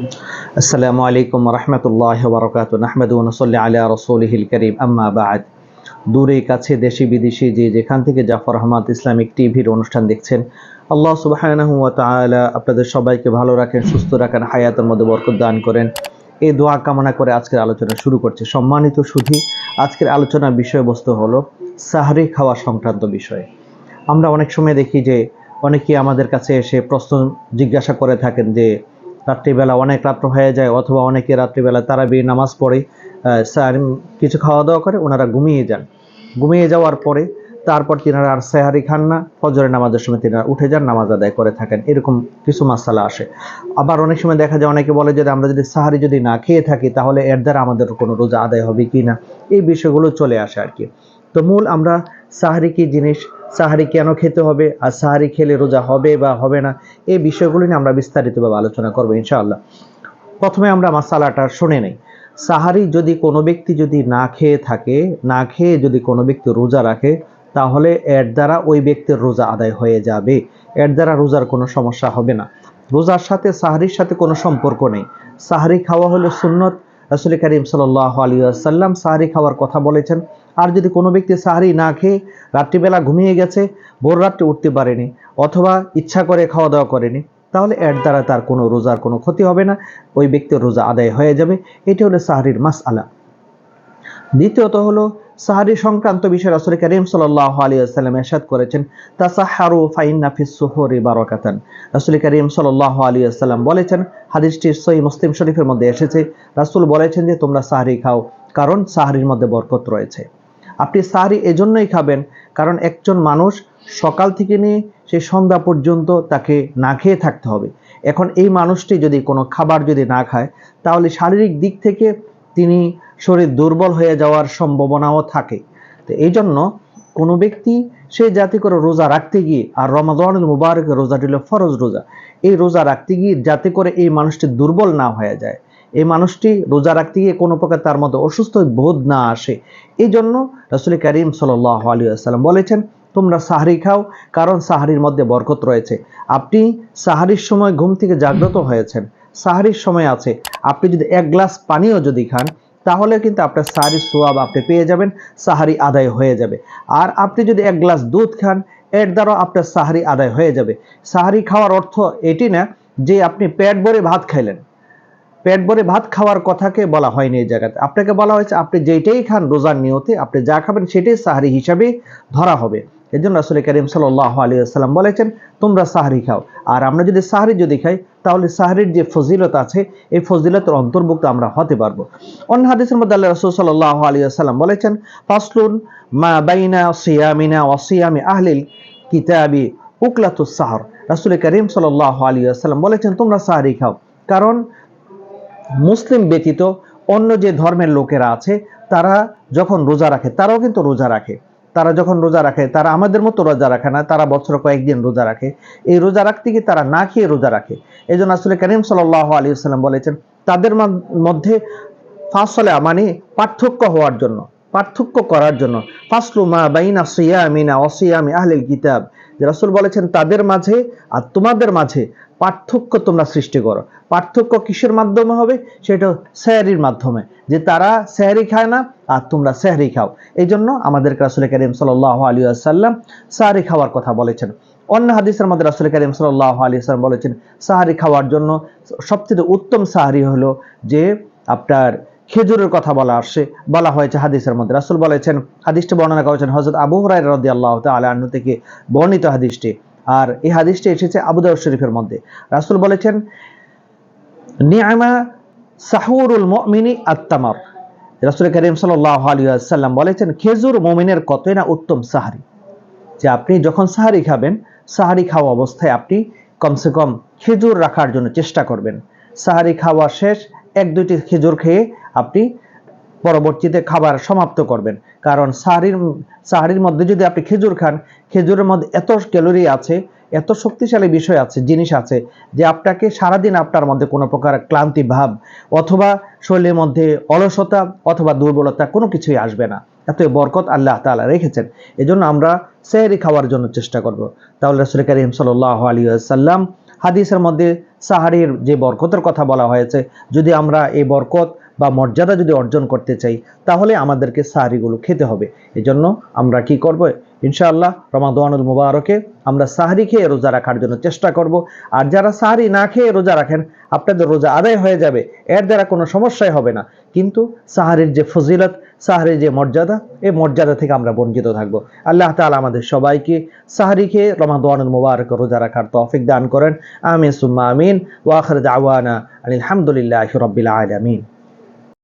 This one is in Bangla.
আসসালামু আলাইকুম রহমতুল্লাহ বরকাত নাহমেদ নসল্লি আলা রসুলহিল করিম। আম্মা বাদ। দূরে কাছে দেশি বিদেশি যে যেখান থেকে জাফর আহমদ ইসলামিক টিভির অনুষ্ঠান দেখছেন, আল্লাহ সুবাহ আপনাদের সবাইকে ভালো রাখেন, সুস্থ রাখেন, হায়াতের মধ্যে বরকত দান করেন। এই দোয়া কামনা করে আজকের আলোচনা শুরু করছে। সম্মানিত সুধী, আজকের আলোচনার বিষয়বস্তু হলো সাহারি খাওয়া সংক্রান্ত বিষয়। আমরা অনেক সময় দেখি যে অনেকেই আমাদের কাছে এসে প্রশ্ন জিজ্ঞাসা করে থাকেন যে রাত্রিবেলা অনেক রাত্র হয়ে যায়, অথবা অনেকে রাত্রিবেলা তারাবি নামাজ পড়ে স্যার কিছু খাওয়া দাওয়া করে, ওনারা ঘুমিয়ে যান। ঘুমিয়ে যাওয়ার পরে তারপর তিনারা আর সেহারি খান না, ফজরের নামাজের সময় তিনারা উঠে যান, নামাজ আদায় করে থাকেন। এরকম কিছু মাসালা আসে। আবার অনেক সময় দেখা যায়, অনেকে বলে যে, আমরা যদি সাহারি যদি না খেয়ে থাকি, তাহলে এর দ্বারা আমাদের কোনো রোজা আদায় হবে কি না? এই বিষয়গুলো চলে আসে আর কি। তো মূল আমরা সাহারি কি জিনিস? সাহারি কেন খেতে হবে? আর সাহারি খেলে রোজা হবে বা হবে না? এই বিষয়গুলো নিয়ে আমরা বিস্তারিতভাবে আলোচনা করব ইনশাআল্লাহ। প্রথমে আমরা মাসালাটা শুনে নেই। সাহারি যদি কোনো ব্যক্তি যদি না খেয়ে থাকে, না খেয়ে যদি কোনো ব্যক্তি রোজা রাখে, তাহলে এর দ্বারা ওই ব্যক্তির রোজা আদায় হয়ে যাবে। এর দ্বারা রোজার কোনো সমস্যা হবে না। রোজার সাথে সাহারির সাথে কোনো সম্পর্ক নেই। সাহারি খাওয়া হলো সুন্নত। রসুল করিম সাল্লাহ আলী আসাল্লাম সাহারি খাওয়ার কথা বলেছেন। আর যদি কোনো ব্যক্তি সাহারি না খেয়ে রাত্রিবেলা ঘুমিয়ে গেছে, ভোর রাত্রে উঠতে পারেনি অথবা ইচ্ছা করে খাওয়া দাওয়া করেনি, তাহলে এর দ্বারা তার কোনো রোজার কোনো ক্ষতি হবে না, ওই ব্যক্তির রোজা আদায় হয়ে যাবে। এটি হলো সাহারির মাস আলা দ্বিতীয়ত হলো, সাহারি সংক্রান্ত বিষয়ে রাসুল করিম সাল্লাহ আলী আসসালাম এরশাদ করেছেন, তাসাহারু ফাইন্না ফিস সুহরি বারাকাতান। রাসুল করিম সাল্লাহ আলী আসসালাম বলেছেন, হাদিসটি সহি মুসলিম শরীফের মধ্যে এসেছে। রাসুল বলেছেন যে, তোমরা সাহারি খাও, কারণ সাহারির মধ্যে বরকত রয়েছে। আপনি সাহারি এজন্যই খাবেন, কারণ একজন মানুষ সকাল থেকে নিয়ে সেই সন্ধ্যা পর্যন্ত তাকে না খেয়ে থাকতে হবে। এখন এই মানুষটি যদি কোনো খাবার যদি না খায়, তাহলে শারীরিক দিক থেকে তিনি শরীর দুর্বল হয়ে যাওয়ার সম্ভাবনাও থাকে। তো এই জন্য কোনো ব্যক্তি সে জাতি করে রোজা রাখতে গিয়ে, আর রমাদানুল মুবারকের রোজাটি হলো ফরজ রোজা, এই রোজা রাখতে গিয়ে যাতে করে এই মানুষটি দুর্বল না হয়ে যায়। এই মানুষটি রোজা রাখতে গিয়ে কোনো প্রকার তার মধ্যে অসুস্থ বোধ না আসে। এই জন্য রসুল করিম সাল্লাহ আলী আসসালাম বলেছেন, তোমরা সাহারি খাও, কারণ সাহারির মধ্যে বরকত রয়েছে। আপনি সাহারির সময় ঘুম থেকে জাগ্রত হয়েছেন। সাহারির সময় আছে। আপনি যদি এক গ্লাস পানিও যদি খান, তাহলে কিন্তু আপনার সাহারির সোয়াব আপনি পেয়ে যাবেন, সাহারি আদায় হয়ে যাবে। আর আপনি যদি এক গ্লাস দুধ খান, এর দ্বারা আপনার সাহারি আদায় হয়ে যাবে। সাহারি খাওয়ার অর্থ এটি না যে আপনি পেট ভরে ভাত খাইলেন। পেট ভরে ভাত খাওয়ার কথাকে বলা হয়নি এই জায়গাতে। আপনাকে বলা হয়েছে, আপনি যেটাই খান রোজার নিয়তে, আপনি যা খাবেন সেটাই সাহারি হিসাবে ধরা হবে। এই জন্য আসলে করিম সাল্লাহ আলী আসসালাম বলেছেন, তোমরা সাহারি খাও। আর আমরা যদি সাহারি যদি খাই, তাহলে সাহারির যে ফজিলত আছে, এই ফজিলতের অন্তর্ভুক্ত আমরা হতে পারব। অন্য হাদিসের মধ্যে আল্লাহ রসুল সাল্লাহ আলী আসসালাম বলেছেন, ফাসলুন মা বাইনা সিয়ামিনা ওয়াসিয়ামি আহলিল কিতাবি উকলাতুস সাহর। রাসুল করিম সাল্লাহ আলী আসসালাম বলেছেন, তোমরা সাহারি খাও। কারণ মুসলিম ব্যতীত অন্য যে ধর্মের লোকেরা আছে, তারা যখন রোজা রাখে, তারাও কিন্তু রোজা রাখে। তারা যখন রোজা রাখে, তারা আমাদের মতো রোজা রাখে না, তারা বছর কয়েকদিন রোজা রাখে। এই রোজা রাখতে গিয়ে তারা না খেয়ে রোজা রাখে। এই জন্য আসলে করিম সাল্লাহ আলী সাল্লাম বলেছেন, তাদের মধ্যে ফাসলে মানে পার্থক্য হওয়ার জন্য, পার্থক্য করার জন্য। ফাসলুমা বাইনা সিয়ামিনা অসিয়ামি আহলিল কিতাব। যে রাসূল বলেছেন, তাদের মাঝে আর তোমাদের মাঝে পার্থক্য তোমরা সৃষ্টি করো। পার্থক্য কিসের মাধ্যমে হবে? সেটা স্যারির মাধ্যমে। যে তারা স্যারি খায় না, আর তোমরা স্যারি খাও। এই জন্য আমাদের রাসুল করিম সাল্লাহ আলী আসাল্লাম সাহারি খাওয়ার কথা বলেছেন। অন্য হাদিসের মধ্যে রাসুল করিম সাল্লাহ আলী আসসালাম বলেছেন সাহারি খাওয়ার জন্য সবচেয়ে উত্তম সাহারি হলো যে আপনার খেজুরের কথা বলা আসছে বলা হয়েছে হাদিসের মধ্যে। রাসুল বলেছেন, হাদিসটি বর্ণনা করেছেন হজরত আবু হরাই রদি আল্লাহ আন্নু থেকে বর্ণিত হাদিসটি। আর এই হাদিসটি এসেছে আবু দাউদ শরীফের মধ্যে। রাসুল বলেছেন নিয়ামা সাহুরুল মমিনী আত্মামার রাসুল করিম সাল্লাহ আলী সাল্লাম বলেছেন, খেজুর মমিনের কতই না উত্তম সাহারি। যে আপনি যখন সাহারি খাবেন, সাহারি খাওয়া অবস্থায় আপনি কমসে কম খেজুর রাখার জন্য চেষ্টা করবেন। সাহারি খাওয়া শেষ এক দুইটি খেজুর খেয়ে আপনি পরবর্তীতে খাবার সমাপ্ত করবেন। কারণ সাহারির সাহারির মধ্যে যদি আপনি খেজুর খান, খেজুরের মধ্যে এত ক্যালোরি আছে, এত শক্তিশালী বিষয় আছে, জিনিস আছে, যে আপনাকে সারাদিন আপনার মধ্যে কোনো প্রকার ক্লান্তি ভাব অথবা শরীরের মধ্যে অলসতা অথবা দুর্বলতা কোনো কিছুই আসবে না। এত বরকত আল্লাহ তাআলা রেখেছেন। এজন্য আমরা সেহরি খাওয়ার জন্য চেষ্টা করব। তাহলে রাসূল করিম সাল্লাল্লাহু আলাইহি ওয়াসাল্লাম হাদিসের মধ্যে সাহারির যে বরকতের কথা বলা হয়েছে, যদি আমরা এই বরকত বা মর্যাদা যদি অর্জন করতে চাই, তাহলে আমাদেরকে সাহারিগুলো খেতে হবে। এজন্য আমরা কি করব? ইনশাআল্লাহ রমাদানুল মুবারকে আমরা সাহারি খেয়ে রোজা রাখার জন্য চেষ্টা করব। আর যারা সাহারি না খেয়ে রোজা রাখেন, আপনাদের রোজা আদায় হয়ে যাবে। এর দ্বারা কোনো সমস্যাই হবে না। কিন্তু সাহারের যে ফজিলত, সাহারের যে মর্যাদা, এই মর্যাদা থেকে আমরা বঞ্চিত থাকব। আল্লাহ তালা আমাদের সবাইকে সাহারি খেয়ে রমাদানুল মুবারক রোজা রাখার তৌফিক দান করেন। আমিন, সুম্মা আমিন। ওয়াখর দাওয়ানা আলহামদুলিল্লাহ রবিল্লা আলামিন।